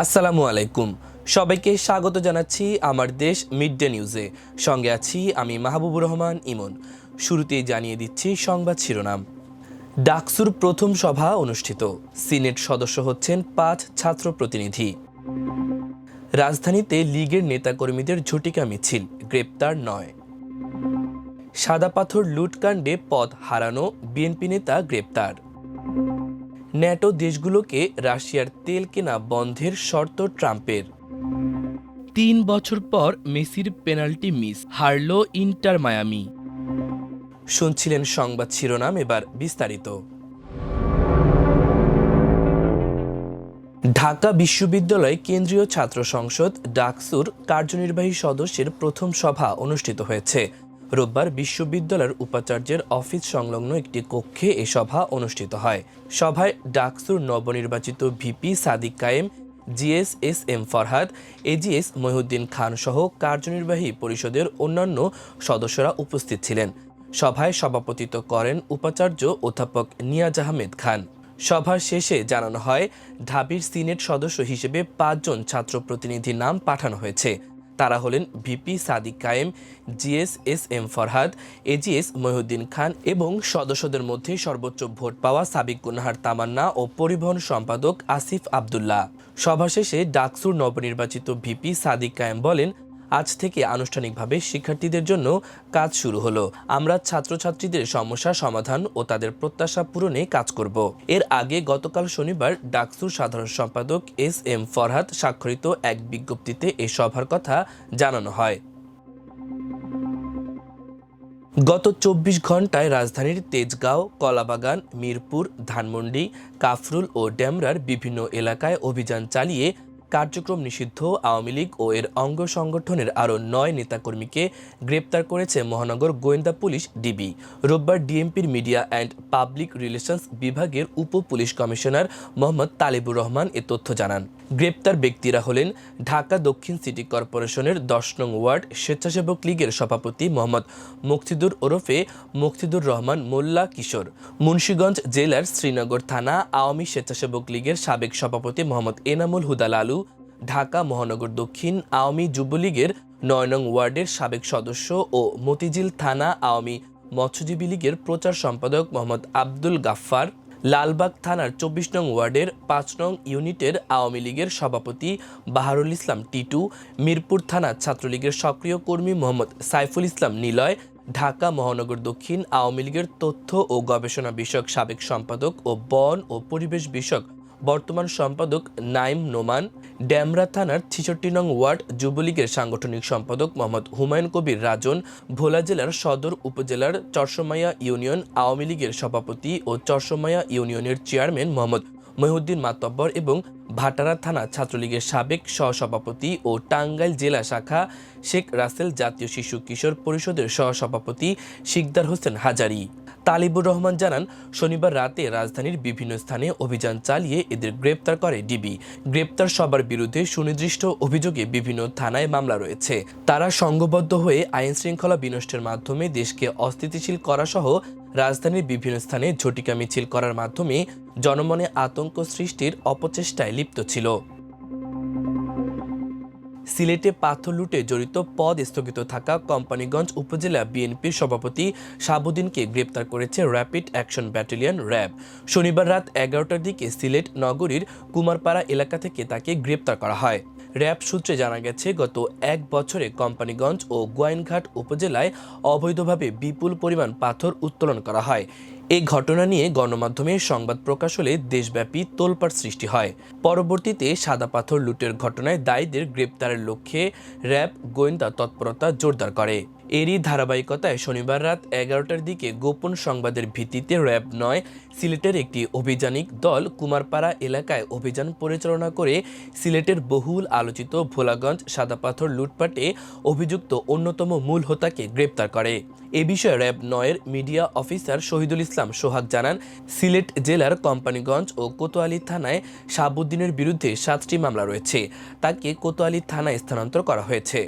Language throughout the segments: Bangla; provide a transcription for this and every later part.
আসসালামু আলাইকুম। সবাইকে স্বাগত জানাচ্ছি আমার দেশ মিড ডে নিউজে। সঙ্গে আছি আমি মাহবুবুর রহমান ইমন। শুরুতেই জানিয়ে দিচ্ছি সংবাদ শিরোনাম। ডাকসুর প্রথম সভা অনুষ্ঠিত। সিনেট সদস্য হচ্ছেন পাঁচ ছাত্র প্রতিনিধি। রাজধানীতে লীগের নেতাকর্মীদের ঝটিকা মিছিল, গ্রেপ্তার নয়। সাদা পাথর লুটকাণ্ডে পদ হারানো বিএনপি নেতা গ্রেপ্তার। ন্যাটো দেশগুলোকে রাশিয়ার তেল কেনা বন্ধের শর্ত ট্রাম্পের। তিন বছর পর মেসির পেনাল্টি মিস, হারল ইন্টার মায়ামি। শুনছিলেন সংবাদ শিরোনাম এবার বিস্তারিত। ঢাকা বিশ্ববিদ্যালয় কেন্দ্রীয় ছাত্র সংসদ ডাকসুর কার্যনির্বাহী সদস্যের প্রথম সভা অনুষ্ঠিত হয়েছে। রোববার বিশ্ববিদ্যালয়ের উপাচার্যের অফিস সংলগ্ন একটি কক্ষে এ সভা অনুষ্ঠিত হয়। সভায় ডাকসুর নবনির্বাচিত VP Sadiq Kayem GS S M Farhad, AGS Mohiuddin Khan সহ কার্যনির্বাহী পরিষদের অন্যান্য সদস্যরা উপস্থিত ছিলেন। সভায় সভাপতিত্ব করেন উপাচার্য অধ্যাপক নিয়াজ আহমেদ খান। সভার শেষে জানানো হয়, ঢাবির সিনেট সদস্য হিসেবে পাঁচজন ছাত্র প্রতিনিধির নাম পাঠানো হয়েছে। তারা হলেন VP Sadiq Kayem GS S M Farhad, AGS Mohiuddin Khan এবং সদস্যদের মধ্যে সর্বোচ্চ ভোট পাওয়া সাবিক গুনহার তামান্না ও পরিবহন সম্পাদক আসিফ আবদুল্লাহ। সভা শেষে ডাকসুর নবনির্বাচিত ভিপি সাদিক কায়েম বলেন আজ থেকে আনুষ্ঠানিকভাবে শিক্ষার্থীদের জন্য কাজ শুরু হলো। আমরা ছাত্রছাত্রীদের সমস্যা সমাধান ও তাদের প্রত্যাশা পূরণে কাজ করব। এর আগে গতকাল শনিবার ডাকসুর সাধারণ সম্পাদক এস এম ফরহাদ স্বাক্ষরিত এক বিজ্ঞপ্তিতে এ সভার কথা জানানো হয়। গত চব্বিশ ঘন্টায় রাজধানীর তেজগাঁও, কলাবাগান, মিরপুর, ধানমন্ডি, কাফরুল ও ডেমরার বিভিন্ন এলাকায় অভিযান চালিয়ে কার্যক্রম নিষিদ্ধ। আওয়ামী লীগ ও এর অঙ্গ সংগঠনের আরও নয় নেতাকর্মীকে গ্রেপ্তার করেছে মহানগর গোয়েন্দা পুলিশ ডিবি। রোববার ডিএমপির মিডিয়া অ্যান্ড পাবলিক রিলেশনস বিভাগের উপ পুলিশ কমিশনার মোহাম্মদ তালিবুর রহমান এ তথ্য জানান। গ্রেপ্তার ব্যক্তিরা হলেন ঢাকা দক্ষিণ সিটি কর্পোরেশনের দশ নং ওয়ার্ড স্বেচ্ছাসেবক লীগের সভাপতি মোহাম্মদ মুক্তিদুর ওরফে মুক্তিদুর রহমান মোল্লা কিশোর, মুন্সীগঞ্জ জেলার শ্রীনগর থানা আওয়ামী স্বেচ্ছাসেবক লীগের সাবেক সভাপতি মোহাম্মদ এনামুল হুদা লালু, ঢাকা মহানগর দক্ষিণ আওয়ামী যুবলীগের নয় নং ওয়ার্ডের সাবেক সদস্য ও মতিঝিল থানা আওয়ামী মৎস্যজীবী লীগের প্রচার সম্পাদক মোহাম্মদ আব্দুল গাফফার লালবাগ থানার চব্বিশ নং ওয়ার্ডের পাঁচ নং ইউনিটের আওয়ামী লীগের সভাপতি বাহারুল ইসলাম টিটু, মিরপুর থানা ছাত্রলীগের সক্রিয় কর্মী মোহাম্মদ সাইফুল ইসলাম নিলয়, ঢাকা মহানগর দক্ষিণ আওয়ামী লীগের তথ্য ও গবেষণা বিষয়ক সাবেক সম্পাদক ও বন ও পরিবেশ বিষয়ক বর্তমান সম্পাদক নাইম নোমান, ড্যামরা থানার ছিষট্টি নং ওয়ার্ড যুবলীগের সাংগঠনিক সম্পাদক মোহাম্মদ হুমায়ুন কবির রাজন, ভোলা জেলার সদর উপজেলার চরসমাইয়া ইউনিয়ন আওয়ামী লীগের সভাপতি ও চরসমাইয়া ইউনিয়নের চেয়ারম্যান মোহাম্মদ মহিউদ্দিন মাতব্বর এবং ভাটারা থানা ছাত্রলীগের সাবেক সহসভাপতি ও টাঙ্গাইল জেলা শাখা শেখ রাসেল জাতীয় শিশু কিশোর পরিষদের সহসভাপতি শিকদার হোসেন হাজারি। তালিবুর রহমান জানান, শনিবার রাতে রাজধানীর বিভিন্ন স্থানে অভিযান চালিয়ে এদের গ্রেপ্তার করে ডিবি। গ্রেপ্তার সবার বিরুদ্ধে সুনির্দিষ্ট অভিযোগে বিভিন্ন থানায় মামলা রয়েছে। তারা সংঘবদ্ধ হয়ে আইন শৃঙ্খলা বিনষ্টের মাধ্যমে দেশকে অস্থিতিশীল করা সহ রাজধানীর বিভিন্ন স্থানে ঝটিকা মিছিল করার মাধ্যমে জনমনে আতঙ্ক সৃষ্টির অপচেষ্টায় লিপ্ত ছিল। সিলেটে পাথর লুটে জড়িত পদ স্থগিত থাকা কোম্পানিগঞ্জ উপজেলা বিএনপির সভাপতি শাহাবুদ্দিনকে গ্রেপ্তার করেছে র্যাপিড অ্যাকশন ব্যাটালিয়ন র্যাব শনিবার রাত এগারোটার দিকে সিলেট নগরীর কুমারপাড়া এলাকা থেকে তাকে গ্রেপ্তার করা হয়। র্যাব সূত্রে জানা গেছে, গত এক বছরে কোম্পানিগঞ্জ ও গোয়াইনঘাট উপজেলায় অবৈধভাবে বিপুল পরিমাণ পাথর উত্তোলন করা হয়। এই ঘটনা নিয়ে গণমাধ্যমে সংবাদ প্রকাশ হলে দেশব্যাপী তোলপাড় সৃষ্টি হয়। পরবর্তীতে সাদা পাথর লুটের ঘটনায় দায়ীদের গ্রেপ্তারের লক্ষ্যে র্যাব গোয়েন্দা তৎপরতা জোরদার করে। এরই ধারাবাহিকতায় শনিবার রাত এগারোটার দিকে গোপন সংবাদের ভিত্তিতে র্যাব নয়, সিলেটের একটি অভিযানিক দল কুমারপাড়া এলাকায় অভিযান পরিচালনা করে সিলেটের বহুল আলোচিত ভোলাগঞ্জ সাদাপাথর লুটপাটে অভিযুক্ত অন্যতম মূল হোতাকে গ্রেপ্তার করে। এ বিষয়ে র্যাব নয়ের মিডিয়া অফিসার শহীদুল ইসলাম সোহাগ জানান, সিলেট জেলার কোম্পানিগঞ্জ ও কোতোয়ালি থানায় শাহাবুদ্দিনের বিরুদ্ধে সাতটি মামলা রয়েছে। তাকে কোতোয়ালি থানায় স্থানান্তর করা হয়েছে।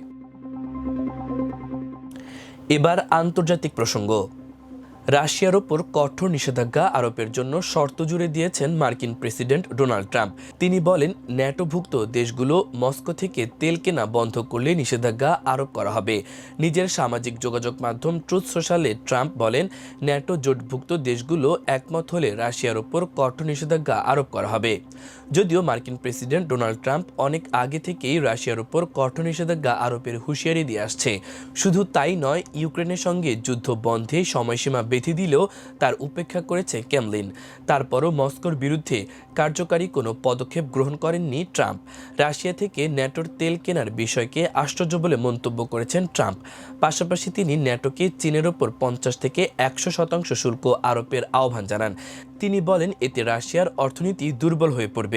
এবার আন্তর্জাতিক প্রসঙ্গ। রাশিয়ার ওপর কঠোর নিষেধাজ্ঞা আরোপের জন্য শর্ত জুড়ে দিয়েছেন মার্কিন প্রেসিডেন্ট ডোনাল্ড ট্রাম্প। তিনি বলেন, ন্যাটোভুক্ত দেশগুলো মস্কো থেকে তেল কেনা বন্ধ করলে নিষেধাজ্ঞা আরোপ করা হবে। নিজের সামাজিক যোগাযোগ মাধ্যম ট্রুথ সোশ্যালে ট্রাম্প বলেন, ন্যাটো জোটভুক্ত দেশগুলো একমত হলে রাশিয়ার ওপর কঠোর নিষেধাজ্ঞা আরোপ করা হবে। যদিও মার্কিন প্রেসিডেন্ট ডোনাল্ড ট্রাম্প অনেক আগে থেকেই রাশিয়ার উপর কঠোর নিষেধাজ্ঞা আরোপের হুঁশিয়ারি দিয়ে আসছে। শুধু তাই নয়, ইউক্রেনের সঙ্গে যুদ্ধ বন্ধে সময়সীমা বেঁধে দিলেও তার উপেক্ষা করেছে ক্যামলিন। তারপরও মস্কোর বিরুদ্ধে কার্যকারী কোনো পদক্ষেপ গ্রহণ করেননি ট্রাম্প। রাশিয়া থেকে ন্যাটোর তেল কেনার বিষয়কে আশ্চর্য বলে মন্তব্য করেছেন ট্রাম্প। পাশাপাশি তিনি ন্যাটোকে চীনের ওপর পঞ্চাশ থেকে একশো শতাংশ শুল্ক আরোপের আহ্বান জানান। তিনি বলেন, এতে রাশিয়ার অর্থনীতি দুর্বল হয়ে পড়বে।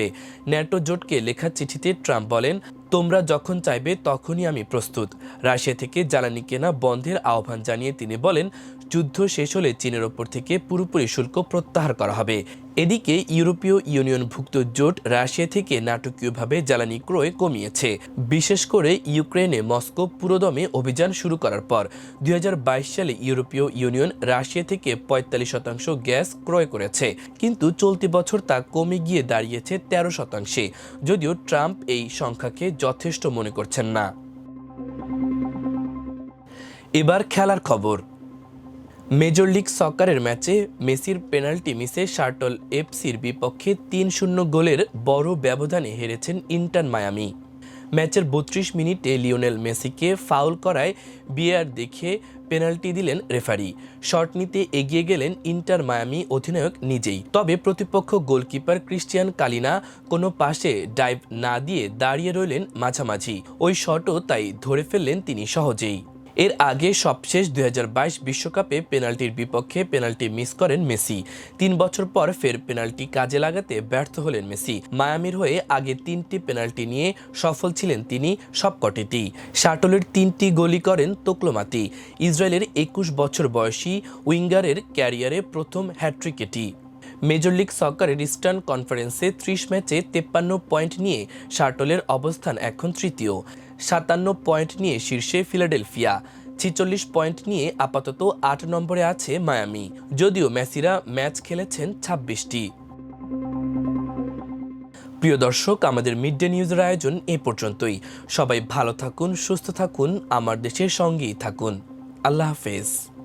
ন্যাটো জোটকে লেখা চিঠিতে ট্রাম্প বলেন তোমরা যখন চাইবে তখনই আমি প্রস্তুত। রাশিয়া থেকে জ্বালানি কেনা বন্ধের আহ্বান জানিয়ে তিনি বলেন, যুদ্ধ শেষ হলে চীনের ওপর থেকে পুরোপুরি শুল্ক প্রত্যাহার করা হবে। এদিকে ইউরোপীয় ইউনিয়নভুক্ত জোট রাশিয়া থেকে নাটকীয়ভাবে জ্বালানি ক্রয় কমিয়েছে। বিশেষ করে ইউক্রেনে মস্কো পুরোদমে অভিযান শুরু করার পর দু হাজার বাইশ সালে ইউরোপীয় ইউনিয়ন রাশিয়া থেকে পঁয়তাল্লিশ শতাংশ গ্যাস ক্রয় করেছে। কিন্তু চলতি বছর তা কমে গিয়ে দাঁড়িয়েছে তেরো শতাংশে। যদিও ট্রাম্প এই সংখ্যাকে যথেষ্ট মনে করছেন না। এবার খেলার খবর। মেজর লিগ সকারের ম্যাচে মেসির পেনাল্টি মিসে শার্টল এফসির বিপক্ষে তিন শূন্য গোলের বড় ব্যবধানে হেরেছেন ইন্টার মায়ামি। ম্যাচের বত্রিশ মিনিটে লিওনেল মেসিকে ফাউল করায় বিয়ার দেখে পেনাল্টি দিলেন রেফারি। শট নিতে এগিয়ে গেলেন ইন্টার মায়ামি অধিনায়ক নিজেই। তবে প্রতিপক্ষ গোলকিপার ক্রিশ্চিয়ান কালিনা কোনো পাশে ডাইভ না দিয়ে দাঁড়িয়ে রইলেন মাঝামাঝি। ওই শটও তাই ধরে ফেললেন তিনি সহজেই। এর আগে সবশেষ দুই বিশ্বকাপে পেনাল্টির বিপক্ষে পেনাল্টি মিস করেন মেসি। তিন বছর পর ফের পেনাল্টি কাজে লাগাতে ব্যর্থ হলেন মেসি। মায়ামির হয়ে আগে তিনটি পেনাল্টি নিয়ে সফল ছিলেন তিনি সবকটিতেই। শাটলের তিনটি গোলই করেন তোকলোমাতি। ইসরায়েলের একুশ বছর বয়সী উইঙ্গারের ক্যারিয়ারে প্রথম হ্যাট্রিক এটি। মেজর লিগ সকারের ইস্টার্ন কনফারেন্সে ত্রিশ ম্যাচে তেপ্পান্ন পয়েন্ট নিয়ে শার্টলের অবস্থান এখন তৃতীয়। সাতান্ন পয়েন্ট নিয়ে শীর্ষে ফিলাডেলফিয়া। ছিচল্লিশ পয়েন্ট নিয়ে আপাতত আট নম্বরে আছে মায়ামি। যদিও মেসিরা ম্যাচ খেলেছেন ছাব্বিশটি। প্রিয় দর্শক, আমাদের মিড ডে নিউজের আয়োজন এ পর্যন্তই। সবাই ভালো থাকুন, সুস্থ থাকুন, আমার দেশের সঙ্গেই থাকুন। আল্লাহ হাফেজ।